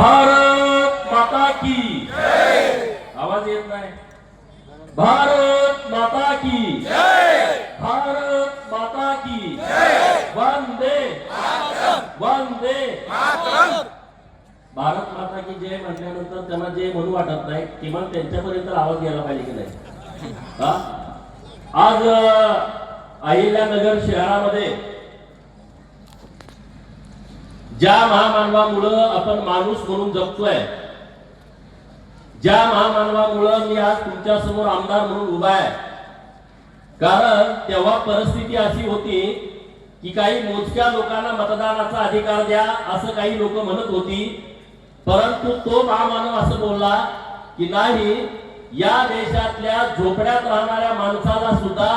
भारत माता की। आवाज येत नाही. भारत माता की। भारत माता की। वंदे। वंदे। भारत माता की जय म्हटल्यानंतर त्यांना जे म्हणू वाटत नाही किमान त्यांच्यापर्यंत आवाज यायला पाहिजे की नाही? हा? आज अहिल्यानगर शहरामध्ये ज्या महामानवामुळं आपण माणूस म्हणून जगतोय ज्या महामानवामुळं मी आज तुमच्यासमोर आमदार म्हणून उभा आहे कारण तेव्हा परिस्थिती अशी होती की काही मोजक्या लोकांना मतदानाचा अधिकार द्या असं काही लोक म्हणत होती परंतु तो महामानव असं बोलला की नाही या देशातल्या झोपड्यात राहणाऱ्या माणसाला सुद्धा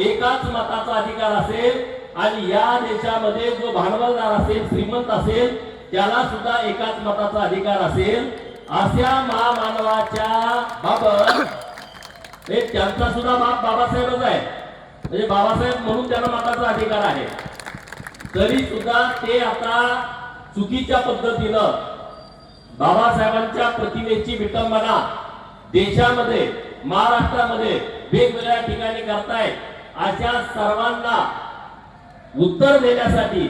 एकाच मताचा अधिकार असेल आणि या देशामध्ये जो भांडवलदार असेल श्रीमंत असेल त्याला सुद्धा एकाच मताचा अधिकार असेल. अशा महामानवाच्या बाबत हे त्यांचा सुद्धा बाप बाबासाहेबच आहे. म्हणजे बाबासाहेब म्हणून त्यांना मताचा अधिकार आहे. तरी सुद्धा ते आता चुकीच्या पद्धतीनं बाबासाहेबांच्या प्रतिमेची विटंबना देशामध्ये महाराष्ट्रामध्ये वेगवेगळ्या ठिकाणी करतायत. अशा सर्वांना उत्तर देण्यासाठी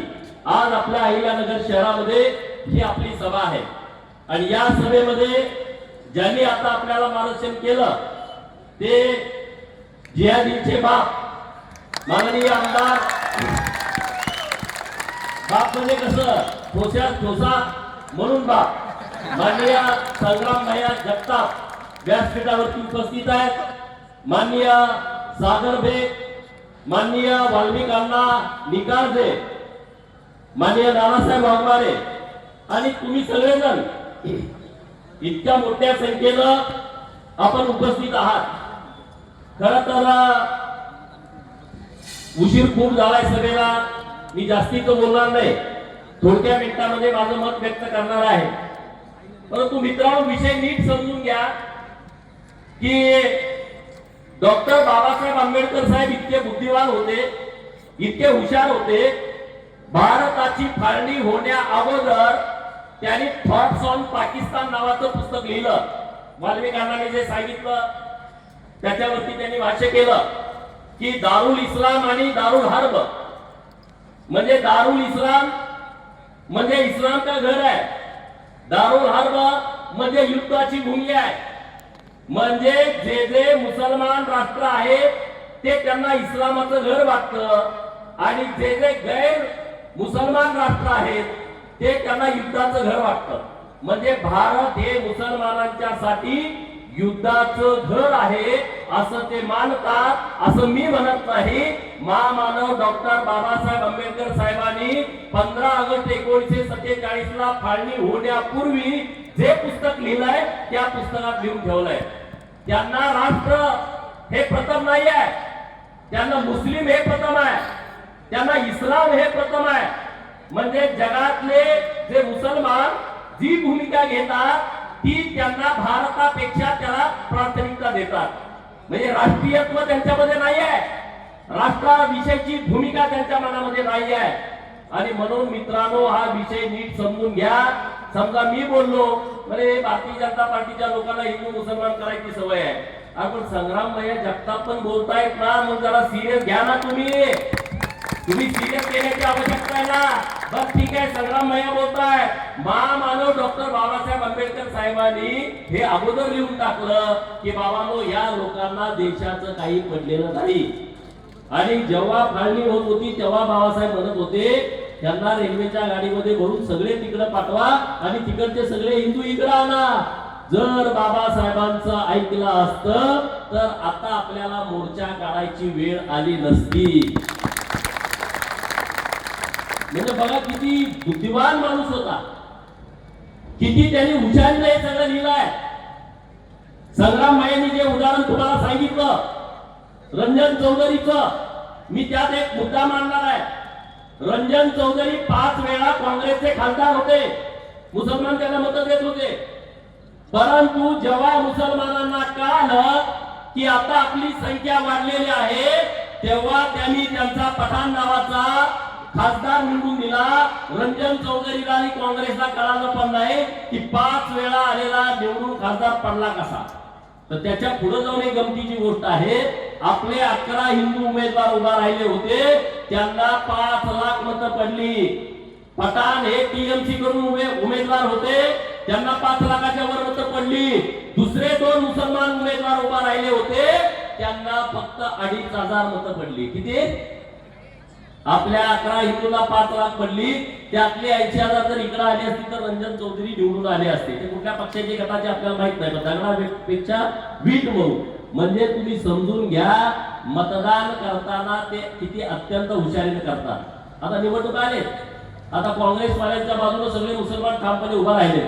आज आपल्या अहिल्यानगर शहरामध्ये ही आपली सभा आहे. आणि या सभेमध्ये ज्यांनी आता आपल्याला मार्गदर्शन केलं ते जिहादीचे बाप माननीय आमदार बाप म्हणजे कसं? ठोसा ठोसा म्हणून बाप. माननीय संग्राम भैया जगताप व्यासपीठावरती उपस्थित आहेत. माननीय सागर बेग माननीय वाल्मिकांना निकाल दे. माननीय नानासाहेब वाघमारे आणि तुम्ही सगळेजण इतक्या मोठ्या संख्येनं आपण उपस्थित आहात. खर तर उशीर खूप झालाय सगळ्याला मी जास्तीच बोलणार नाही. थोडक्या मिनिटांमध्ये माझं मत व्यक्त करणार आहे. परंतु मित्रांनो विषय नीट समजून घ्या की डॉक्टर बाबासाहेब आंबेडकर साहेब इतके बुद्धिवान होते इतके हुशार होते भारताची फाळणी होण्या अगोदर त्यांनी थॉट्स ऑन पाकिस्तान नावाचं पुस्तक लिहिलं. मालविकांना जे सांगितलं त्याच्यावरती त्यांनी भाष्य केलं की दारुल इस्लाम आणि दारुल हर्ब. म्हणजे दारुल इस्लाम म्हणजे इस्लामचं घर आहे. दारुल हर्ब म्हणजे युद्धाची भूमी आहे. म्हणजे जे जे मुसलमान राष्ट्र आहेत ते त्यांना इस्लामाचं घर वाटतं. आणि जे जे गैर मुसलमान राष्ट्र आहेत ते त्यांना युद्धाचं घर वाटतं. म्हणजे भारत हे मुसलमानांच्या साठी युद्धाचं घर आहे असं ते मानतात. असं मी म्हणत नाही. महामानव डॉक्टर बाबासाहेब आंबेडकर साहेबांनी पंधरा ऑगस्ट एकोणीसशे सत्तेचाळीस ला फाळणी होण्यापूर्वी जे पुस्तक लिहिलंय त्या पुस्तकात लिहून ठेवलंय. त्यांना राष्ट्र हे प्रथम नाही आहे त्यांना मुस्लिम हे प्रथम आहे. त्यांना इस्लाम हे प्रथम आहे. म्हणजे जगातले जे मुसलमान जी भूमिका घेतात ती त्यांना भारतापेक्षा त्याला प्राथमिकता देतात. म्हणजे राष्ट्रीयत्व त्यांच्यामध्ये नाही आहे राष्ट्राविषयीची भूमिका त्यांच्या मनामध्ये नाही आहे आणि म्हणून मित्रांनो हा विषय नीट समजून घ्या. समजा मी बोललो म्हणजे भारतीय जनता पार्टीच्या लोकांना हिंदू मुसलमान करायची सवय आहे. आपण संग्राम भैया जगताप पण बोलतायत ना मग जरा सिरियस घ्या ना तुम्ही. तुम्ही सिरियस घेण्याची आवश्यकता आहे ना. बस ठीक आहे संग्राम भैया बोलताय महामानव डॉक्टर बाबासाहेब आंबेडकर साहेबांनी हे अगोदर लिहून टाकलं की बाबानो या लोकांना देशाचं काही पडलेलं नाही. आणि जेव्हा फाळणी होत होती तेव्हा बाबासाहेब म्हणत होते त्यांना रेल्वेच्या गाडीमध्ये भरून सगळे तिकडे पाठवा आणि तिकडचे सगळे हिंदू इकडे आणा. जर बाबासाहेबांचं ऐकलं असतं तर आता आपल्याला मोर्चा काढायची वेळ आली नसती. म्हणजे बघा किती बुद्धिवान माणूस होता. किती त्यांनी हुशारीने हे सगळं लिहिलंय. संग्राम मायांनी जे उदाहरण तुम्हाला सांगितलं रंजन चौधरीचं मी त्यात एक मुद्दा मांडणार आहे. रंजन चौधरी पाच वेळा काँग्रेसचे खासदार होते. मुसलमान त्यांना मत देत होते. परंतु जेव्हा मुसलमानांना कळालं की आता आपली संख्या वाढलेली आहे तेव्हा त्यांनी त्यांचा पठाण नावाचा खासदार निवडून दिला. रंजन चौधरीला आणि काँग्रेसला कळालं पण नाही की पाच वेळा आलेला निवडून खासदार पडला कसा. तर त्याच्या पुढे जाऊन एक गमतीची गोष्ट आहे. आपले अकरा हिंदू उमेदवार उभा राहिले होते. त्यांना पाच लाख मतं पडली. पठाण हे टीएमसी कडून उमे- उमेदवार होते. त्यांना पाच लाखाच्या वर मतं पडली. दुसरे दोन मुसलमान उमेदवार उभा राहिले होते. त्यांना फक्त अडीच हजार मतं पडली. किती? आपल्या अकरा हिंदूला पाच लाख पडली. त्यातली ऐंशी हजार जर इकडे आली असती तर रंजन चौधरी निवडून आले असते. ते कुठल्या पक्षाचे गटाचे आपल्याला माहीत नाही पण दगडापेक्षा वीट मऊ. म्हणजे तुम्ही समजून घ्या मतदान करताना ते किती अत्यंत हुशारीने करतात. आता निवडणूक आले. आता काँग्रेसवाल्यांच्या बाजूने सगळे मुसलमान ठामपणे उभा राहिले.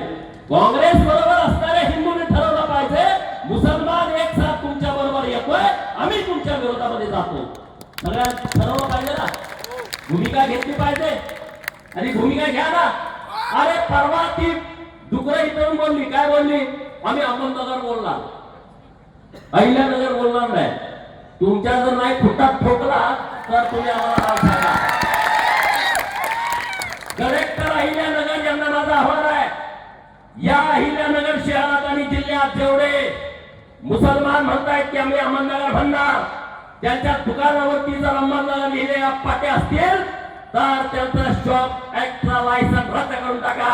काँग्रेस बरोबर असणाऱ्या हिंदूने ठरवलं पाहिजे मुसलमान एक साथ तुमच्या बरोबर येतोय आम्ही तुमच्या विरोधामध्ये जातो. सगळ्यांना ठरवलं पाहिजे ना. भूमिका घेतली पाहिजे. आणि भूमिका घ्या ना. अरे परवा ती डुकर इथून बोलली. काय बोलली? आम्ही अहमदनगर बोलला अहिल्यानगर बोलणार नाही. तुमच्या जर नाही फुटात ठोकला तर तुम्ही आम्हाला सांगा. कलेक्टर अहिल्यानगर यांना माझा आव्हान आहे. या अहिल्यानगर शहरात आणि जिल्ह्यात जेवढे मुसलमान म्हणतायत की आम्ही अहमदनगर म्हणणार त्यांच्या दुकानावरती जर अहमदनगर लिहिलेल्या पाट्या असतील तर त्यांचा शॉप एक्स्ट्रा लायसन रद्द करून टाका.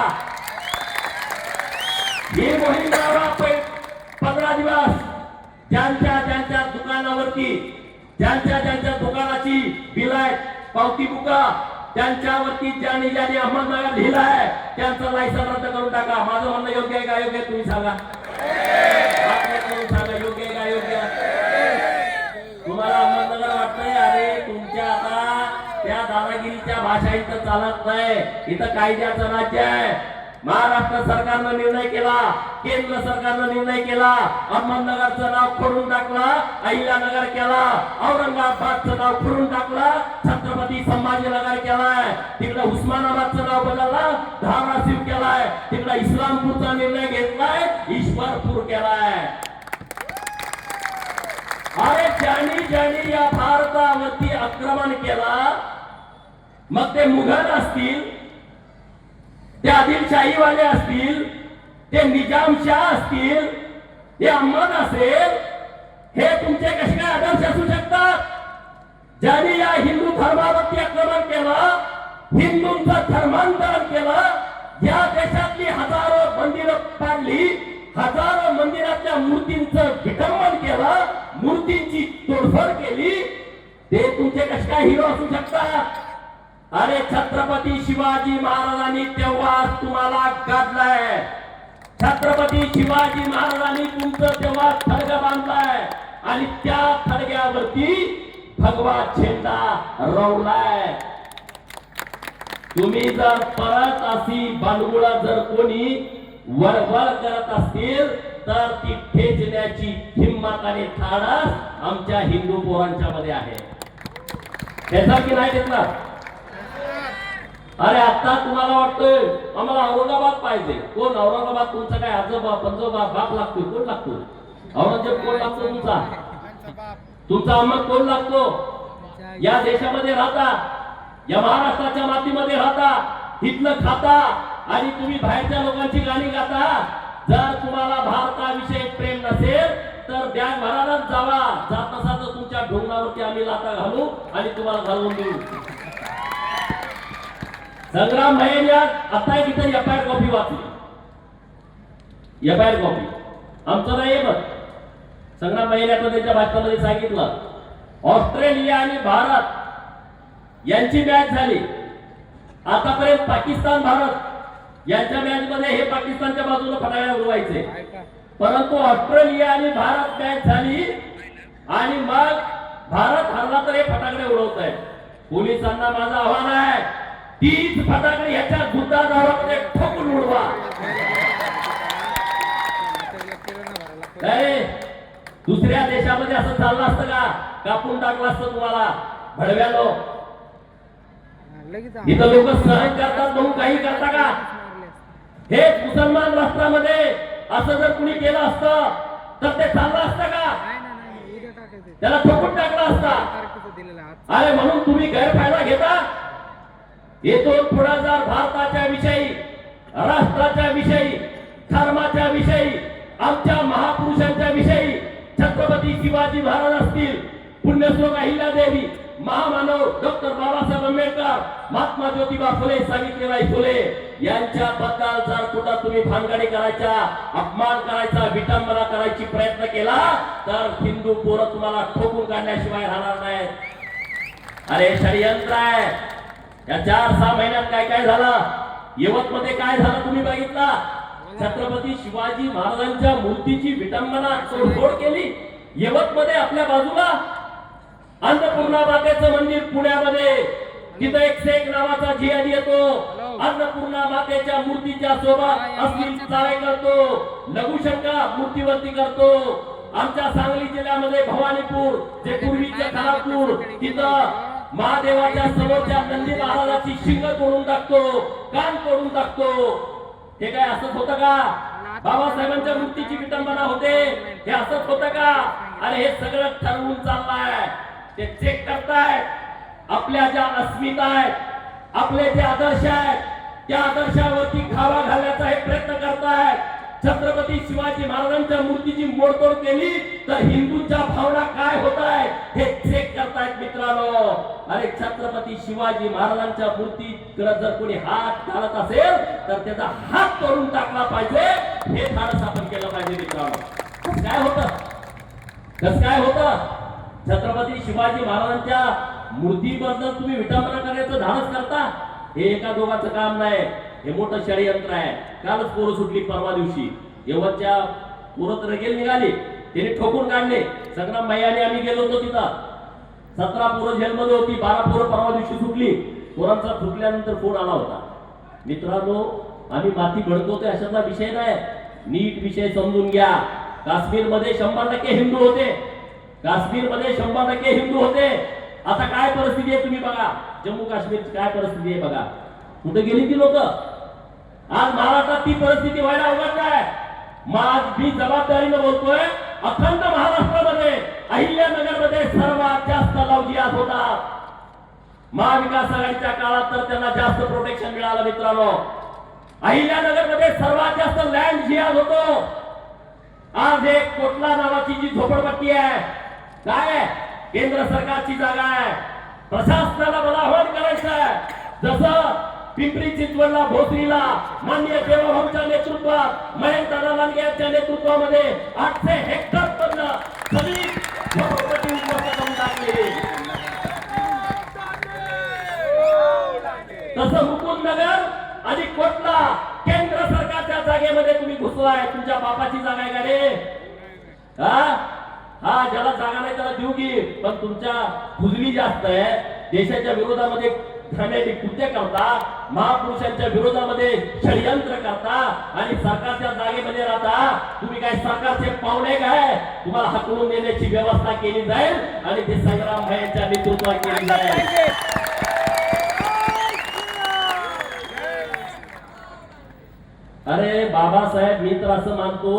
ही मोहीम पंधरा दिवस ज्यांच्या ज्यांच्या दुकानावरती ज्यांच्या ज्यांच्या दुकानाची बिलाय पावती बुका त्यांच्यावरती ज्यांनी ज्यांनी अहमदनगर लिहिलाय त्यांचं लायसन रद्द करून टाका. माझं म्हणणं योग्य आहे का? योग्य आहे? तुम्ही सांगा. दादागिरीच्या भाषा इथं चालत नाही. इथं कायद्याचं राज्य आहे. महाराष्ट्र सरकारनं निर्णय केला केंद्र सरकारनं निर्णय केला अहमदनगरचं नाव खोडून टाकला अहिल्यानगर केला औरंगाबादचं नाव खोडून टाकलं छत्रपती संभाजीनगर केलाय. तिकडे उस्मानाबादचं नाव बदललं धाराशिव केलाय. तिकडे इस्लामपूरचा निर्णय घेतलाय ईश्वरपूर केलाय. अरे ज्यांनी ज्यांनी या भारतावरती आक्रमण केला मग ते मुघल असतील ते आदिलशाहीवाले असतील ते निजामशाह असतील ते अहमद असेल हे तुमचे कसे काय आदर्श असू शकतात? ज्यांनी या हिंदू धर्मावरती आक्रमण केलं हिंदूंचं धर्मांतरण केलं या देशातली हजारो मंदिरं पाडली हजारो मंदिरातल्या मूर्तींचं विटंबन केलं मूर्तींची तोडफोड केली ते तुमचे कसे काय हिरो असू शकतात? अरे छत्रपती शिवाजी महाराजांनी तेव्हा तुम्हाला गाजलाय. छत्रपती शिवाजी महाराजांनी तुमचं तेव्हा थडगा बांधलाय. आणि त्या थडग्यावरती भगवा झेंडा रोवलाय. तुम्ही जर परत अशी बांधगुळा जर कोणी वरवर करत असतील तर ती ठेचण्याची हिंमत आणि धाडस आमच्या हिंदू पोरांच्या मध्ये आहे. त्याचा की नाही घेतला अरे आता तुम्हाला वाटतोय आम्हाला औरंगाबाद पाहिजे. कोण? औरंगाबाद तुमचा काय? आजोबा पंजोबा बाप लागतोय. कोण लागतो औरंगजेब कोण लागतो तुमचा? तुमचा अहमद कोण लागतो? या देशामध्ये राहता. या महाराष्ट्राच्या मातीमध्ये राहता. इथलं खाता. आणि तुम्ही बाहेरच्या लोकांची गाणी गाता. जर तुम्हाला भारताविषयी प्रेम नसेल तर बँक भरायलाच जावा. जात तर तुमच्या ढोंगणावरती आम्ही लाता घालू आणि तुम्हाला घालून देऊ. संग्राम भैया आता एक इथं एफ आय कॉपी वाचली. F I copy. आमचं नाही आहे मत संग्राम भाईंनी त्यांच्या भाषणामध्ये सांगितलं. ऑस्ट्रेलिया आणि भारत यांची मॅच झाली. आतापर्यंत पाकिस्तान भारत यांच्या मॅच मध्ये हे पाकिस्तानच्या बाजूला फटाक्या उडवायचे. परंतु ऑस्ट्रेलिया आणि भारत मॅच झाली. आणि मग भारत हरला तर हे फटाकडे उडवत आहे पोलिसांना माझं आव्हान आहे. तीच फटाकडे ह्याच्या दुधाधारामध्ये ठोकून उडवा. दुसऱ्या देशामध्ये असं चाललं असतं का? कापून टाकलं असतं तुम्हाला? भडव्यालो इथं लोक सहन करतात म्हणून काही करता का? हेच मुसलमान राष्ट्रामध्ये असं जर कुणी केलं असतं तर ते चाललं असतं का? त्याला ठोकून टाकलं असता. अरे म्हणून तुम्ही गैरफायदा घेता? येथून पुढे जर भारताच्या विषयी राष्ट्राच्या विषयी धर्माच्या विषयी आमच्या महापुरुषांच्या विषयी छत्रपती शिवाजी महाराज असतील पुण्यश्लोक अहिल्यादेवी महामानव डॉक्टर बाबासाहेब आंबेडकर महात्मा ज्योतिबा फुले सावित्रीबाई फुले यांच्याबद्दल जर कुठं तुम्ही भानगडी करायचा अपमान करायचा विटंबना करायची प्रयत्न केला तर हिंदू पोरं तुम्हाला ठोकून काढण्याशिवाय राहणार नाही अरे षडयंत्र आहे. या चार सहा महिन्यात काय काय झालं? यवत मध्ये काय झालं तुम्ही बघितला? छत्रपती शिवाजी महाराजांच्या मूर्तीची विटंबना तोडफोड केली. यवत मध्ये आपल्या बाजूला अन्नपूर्णा मातेचं मंदिर पुण्यामध्ये. तिथं एक शेख नावाचा जिहाद येतो. अन्नपूर्णा मातेच्या मूर्तीच्या सोबत अश्लील चाळे करतो. लघुशंका मूर्तीवरती करतो. आमच्या सांगली जिल्ह्यामध्ये भवानीपूर जे पूर्वीचे खानापूर तिथं महादेवाच्या समोरच्या नंदी महाराजाची शिंग तोडून टाकतो कान तोडून टाकतो. हे काय असंच होतं का? बाबासाहेबांच्या मूर्तीची विटंबना होते. हे असंच होतं का? अरे हे सगळं ठरवून चाललंय. ते चेक करतायत आपल्या ज्या अस्मिता आहेत आपले जे आदर्श आहेत त्या आदर्शावरती खावा घालण्याचा हे प्रयत्न करतायत. छत्रपती शिवाजी महाराजांच्या मूर्तीची मोडतोड केली तर हिंदूंच्या भावना काय होत आहेत हे चेक करतायत मित्रांनो. अरे छत्रपती शिवाजी महाराजांच्या मूर्तीकडे जर कोणी हात घालत असेल तर त्याचा हात तोडून टाकला पाहिजे. हे धाडस आपण केलं पाहिजे मित्रांनो. काय होतं? कसं काय होत? छत्रपती शिवाजी महाराजांच्या मूर्तीबद्दल तुम्ही विटंबना करण्याचं धाडस करता? हे एका दोघांचं काम नाही. हे मोठं षडयंत्र आहे. कालच पोरं सुटली परवा दिवशी. यवतच्या पोरं तर निघाली. त्याने ठोकून काढले. संग्राम भाईयाने आम्ही गेलो होतो तिथं. सतरा पोरं जेलमध्ये होती बारा पोरं परवा दिवशी सुटली. पोरांचा सुटल्यानंतर फोन आला होता. मित्रांनो आम्ही माती भडकवतोय अशाचा विषय नाही. नीट विषय समजून घ्या. काश्मीरमध्ये शंभर टक्के हिंदू होते. काश्मीरमध्ये शंभर टक्के हिंदू होते. आता काय परिस्थिती आहे तुम्ही बघा. जम्मू काश्मीरची काय परिस्थिती आहे बघा. कुठे गेली ती लोक? आज महाराष्ट्रात ती परिस्थिती व्हायला अवघड काय माझ मी जबाबदारीनं बोलतोय अखंड महाराष्ट्रामध्ये. अहिल्यानगरमध्ये सर्वात जास्त लवजियात होता. महाविकास आघाडीच्या काळात तर त्यांना जास्त प्रोटेक्शन मिळालं मित्रांनो. अहिल्यानगरमध्ये सर्वात जास्त लँड जिहाद होतो आज एक कोटला नावाची जी झोपडपट्टी आहे काय केंद्र सरकारची जागा आहे. प्रशासनाला मला आव्हान करायचं आहे. जसं पिंपरी चिंचवडला भोसरीला मान्य देवाभाऊच्या नेतृत्वात मयंक दादा लांडगे यांच्या नेतृत्वामध्ये आठशे हेक्टर पर्यंत सगळी तसं हुकुमनगर नगर आणि कोटला केंद्र सरकारच्या जागेमध्ये तुम्ही घुसलाय. तुमच्या बापाची जागा आहे का रे? हा? हा ज्याला जागा नाही त्याला देऊ की. पण तुमच्या फुजली जास्त आहे. देशाच्या विरोधामध्ये घाणेरडी कृत्य करता महापुरुषांच्या विरोधामध्ये षडयंत्र करता आणि सरकारच्या जागेमध्ये राहता. तुम्ही काय सरकारचे पाहुणे काय? तुम्हाला हकलून देण्याची व्यवस्था केली जाईल आणि ते संग्राम भाईंच्या नेतृत्वात केली जाईल. अरे बाबासाहेब मी तर असं मानतो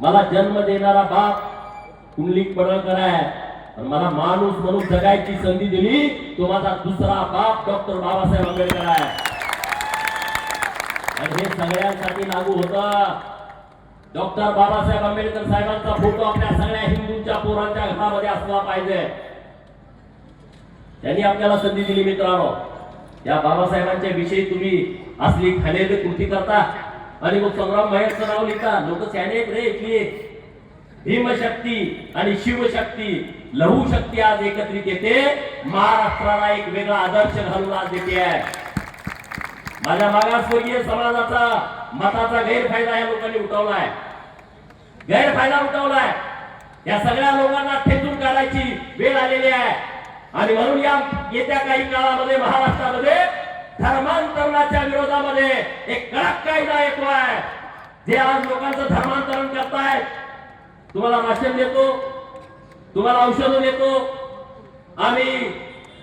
मला जन्म देणारा बाप कुंडलिक पडळकर आहे. मला माणूस म्हणून जगायची संधी दिली तो माझा दुसरा बाप डॉक्टर बाबासाहेब आंबेडकर आहे. आणि हे सगळ्यांसाठी लागू होत. डॉक्टर बाबासाहेब आंबेडकर साहेबांचा फोटो आपल्या सगळ्या हिंदूंच्या पोरांच्या घरामध्ये असला पाहिजे. त्यांनी आपल्याला संधी दिली मित्रांनो. या बाबासाहेबांच्या विषयी तुम्ही असली खालेली कृती करता. आणि मग संग्राम महेशचं नाव लिहिता लोक त्याने रे इथली. भीमशक्ती आणि शिवशक्ती लहू शक्ती आज एकत्रित येते. महाराष्ट्राला एक वेगळा आदर्श घालून आज देते आहे माझ्या मागासवर्गीय समाजाचा मताचा गैरफायदा या लोकांनी उठवलाय. गैरफायदा उठवलाय. या सगळ्या लोकांना ठेचून काढायची वेळ आलेली आहे. आणि म्हणून या येत्या काही काळामध्ये महाराष्ट्रामध्ये धर्मांतरणाच्या विरोधामध्ये एक कडक कायदा येतो आहे जे आज लोकांचं धर्मांतरण करतायत तुम्हाला राशन देतो तुम्हाला औषधं देतो आम्ही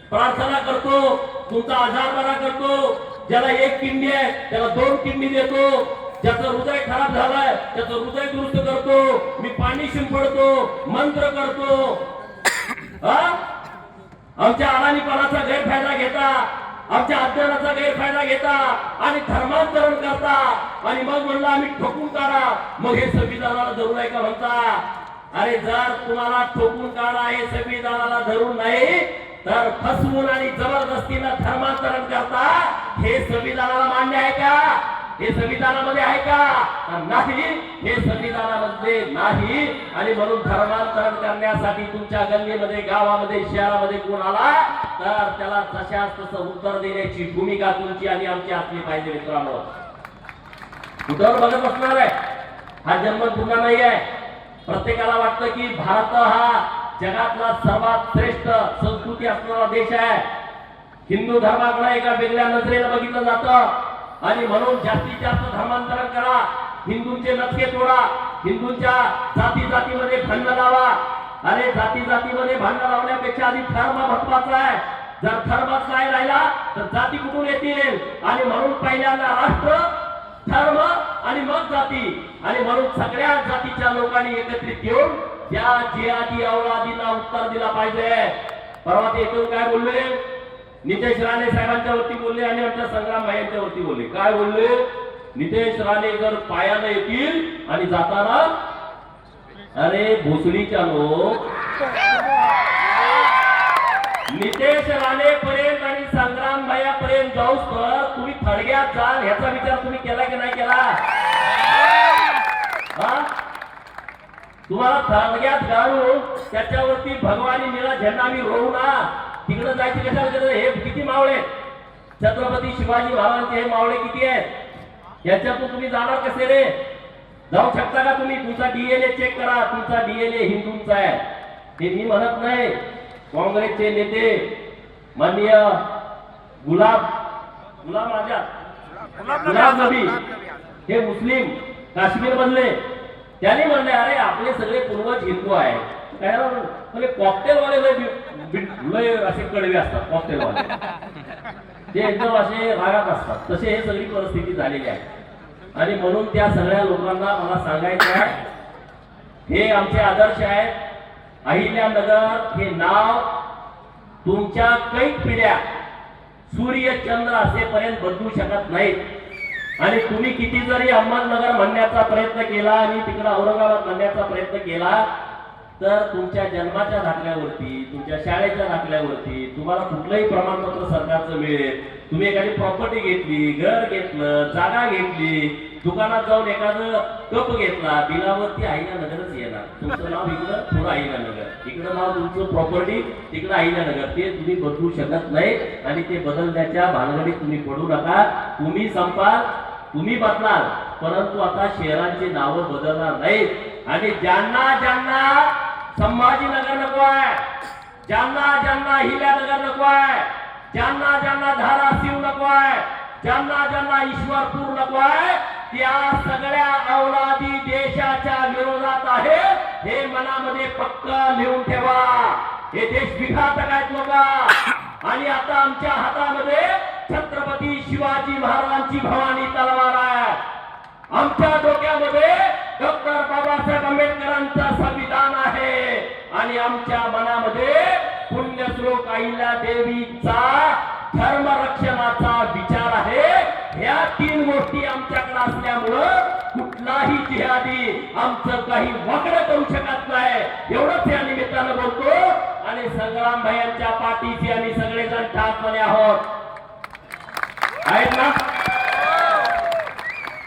प्रार्थना करतो तुमचा आजार बरा करतो ज्याला एक किडनी आहे त्याला दोन किडनी देतो ज्याचं हृदय खराब झालंय त्याचं हृदय दुरुस्त करतो मी पाणी शिंपडतो मंत्र करतो. आमच्या अडाणीपणाचा गैरफायदा घेता आमच्या अज्ञानाचा गैरफायदा घेता आणि धर्मांतरण करता. आणि मग म्हणलं आम्ही ठोकून काढा. मग हे संविधानाला धरून आहे का म्हणता? अरे जर तुम्हाला ठोकून काढा हे संविधानाला धरून नाही तर फसवून आणि जबरदस्तीनं धर्मांतरण करता हे संविधानाला मान्य आहे का? हे संविधानामध्ये आहे का? तर नाही. हे संविधानामध्ये नाही. आणि म्हणून धर्मांतरण करण्यासाठी तुमच्या गल्लीमध्ये गावामध्ये शहरामध्ये कोण आला? तर त्याला तशाच तसं उत्तर देण्याची भूमिका तुमची आणि आमची असली पाहिजे मित्रांनो. कुठवर बघत असणार आहे? हा जन्म पुन्हा नाही आहे. प्रत्येकाला वाटतं की भारत हा जगातला सर्वात श्रेष्ठ संस्कृती असणारा देश आहे. हिंदू धर्माकडे एका वेगळ्या नजरेला बघितलं जातं. आणि म्हणून जास्तीत जास्त धर्मांतरण करा. हिंदूंचे नक्के तोडा. हिंदूंच्या जाती जातीमध्ये भांडण लावा. अरे जाती जातीमध्ये भांडण लावण्यापेक्षा आधी धर्म महत्त्वाचा आहे. जर धर्मच नाही राहिला तर जाती कुठून येतील? आणि म्हणून पहिल्यांदा राष्ट्र धर्म आणि मग जाती. आणि म्हणून सगळ्या जातीच्या लोकांनी एकत्रित येऊन या जिहादी औलादींना उत्तर दिला पाहिजे. परवा ते काय बोलले? नितेश राणे साहेबांच्या वरती बोलले आणि आमच्या संग्राम भाईंच्या वरती बोलले. काय बोलले? नितेश राणे जर पायानं येतील आणि जाताना अरे भोसडीच्या लोक. नितेश राणे पर्यंत आणि संग्राम पर्यंत जाऊस तर तुम्ही थडग्यात जाल ह्याचा विचार तुम्ही केला की नाही केला? हा? तुम्हाला थडग्यात घालून त्याच्यावरती भगवानी निळा झेंडा आम्ही रोवू ना. तिकडे जायची कशाला? हे किती मावळे आहेत? छत्रपती शिवाजी महाराजांचे हे मावळे किती आहेत? याच्यातून तुम्ही जाणार कसे रे? जाऊ शकता का तुम्ही? तुमचा डीएनए चेक करा. तुमचा डीएनए हिंदूंचा आहे. हे मी म्हणत नाही. काँग्रेसचे नेते माननीय गुलाब गुलाम आझाद गुलाब नबी हे मुस्लिम काश्मीर मधले त्यांनी म्हणले अरे आपले सगळे पूर्वज हिंदू आहे काय हो? म्हणजे कॉकटेल वाले लय लय असे कडवे असतात कॉकटेल वाले ते एकदम असे रागात असतात. तसे हे सगळी परिस्थिती झालेली आहे. आणि म्हणून त्या सगळ्या लोकांना मला सांगायचं आहे हे आमचे आदर्श आहेत. अहिल्यानगर हे नाव तुमच्या कैक पिढ्या सूर्य चंद्र असेपर्यंत बदलू शकत नाहीत. आणि तुम्ही किती जरी अहमदनगर म्हणण्याचा प्रयत्न केला आणि तिकडे औरंगाबाद म्हणण्याचा प्रयत्न केला तर तुमच्या जन्माच्या दाखल्यावरती तुमच्या शाळेच्या दाखल्यावरती तुम्हाला कुठलंही प्रमाणपत्र सरकारचं मिळेल. तुम्ही एखादी प्रॉपर्टी घेतली घर घेतलं जागा घेतली दुकानात जाऊन एखादं कप घेतला बिलावरती नगरच येणार. तुमचं नाव इकडं थोडं नगर इकडं नाव तुमचं प्रॉपर्टी तिकडं नगर ते तुम्ही बदलू शकत नाही आणि ते बदलण्याच्या भानगडीत तुम्ही पडू नका. तुम्ही संपाल तुम्ही बदलाल. परंतु आता शहरांची नावं बदलणार नाहीत. आणि ज्यांना ज्यांना संभाजीनगर नको आहे ज्यांना ज्यांना हिल्यानगर नको आहे ज्यांना ज्यांना धाराशिव नको आहे ज्यांना ज्यांना ईश्वरपूर नको आहे त्या सगळ्या अवलादी देशाच्या विरोधात आहे. हे मनामध्ये पक्क लिहून ठेवा. हे देश विघातक आहेत लोक. आणि आता आमच्या हातामध्ये छत्रपती शिवाजी महाराजांची भवानी तलवार आहे. आमच्या डोक्यामध्ये डॉक्टर बाबासाहेब आंबेडकरांचा संविधान आहे. आणि आमच्या मनामध्ये पुण्यश्लोक अहिल्या देवीचा धर्मरक्षणाचा विचार आहे. ह्या तीन गोष्टी आमच्याकडे असल्यामुळं कुठलाही जिहादी आमचं काही वक्र करू शकत नाही. एवढंच या निमित्तानं बोलतो. आणि संग्राम भयांच्या पाठीशी आम्ही सगळेजण ठाकपणे आहोत. आहेत ना?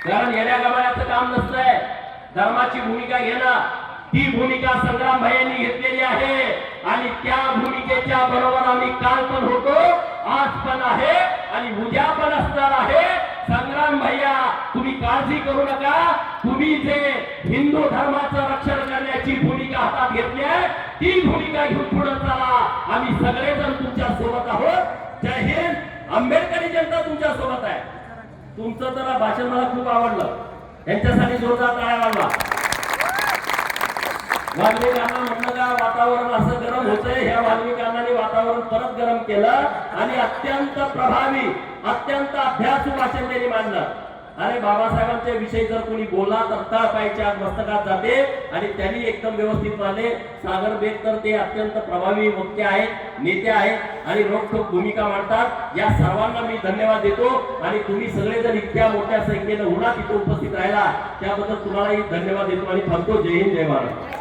कारण येण्या गमाण्याचं काम नसतंय. धर्माची भूमिका घेणं ती भूमिका संग्राम भाईंनी घेतलेली आहे. आणि त्या भूमिकेच्या बरोबर आम्ही काल पण होतो आज पण आहे आणि उद्या पण असणार आहे. संग्राम भैया तुम्ही काळजी करू नका. तुम्ही जे हिंदू धर्माचं रक्षण करण्याची भूमिका हातात घेतली आहे ती भूमिका घेऊन पुढे चला. आम्ही सगळेजण तुमच्यासोबत आहोत. जय हिंद. आंबेडकरी जनता तुमच्यासोबत आहे. तुमचं तर भाषण मला खूप आवडलं. यांच्यासाठी जोरदार टाळ्या आवडला वाल्मिकांना म्हणलं का वातावरण असं गरम होतंय. ह्या वाल्मिकांनी वातावरण परत गरम केलं आणि अत्यंत प्रभावी अत्यंत अभ्यासू भाषण त्यांनी मांडलं. अरे बाबासाहेबांच्या विषयी जर कोणी बोला तर तळ पायच्या मस्तकात जाते आणि त्यांनी एकदम व्यवस्थित मानले. सागर बेग तर ते अत्यंत प्रभावी वक्ते आहेत नेते आहेत आणि रोखोक भूमिका मांडतात. या सर्वांना मी धन्यवाद देतो आणि तुम्ही सगळेजण इतक्या मोठ्या संख्येनं उन्हा तिथे उपस्थित राहिला. त्याबद्दल तुम्हालाही धन्यवाद देतो आणि थांबतो. जय हिंद जय महाराज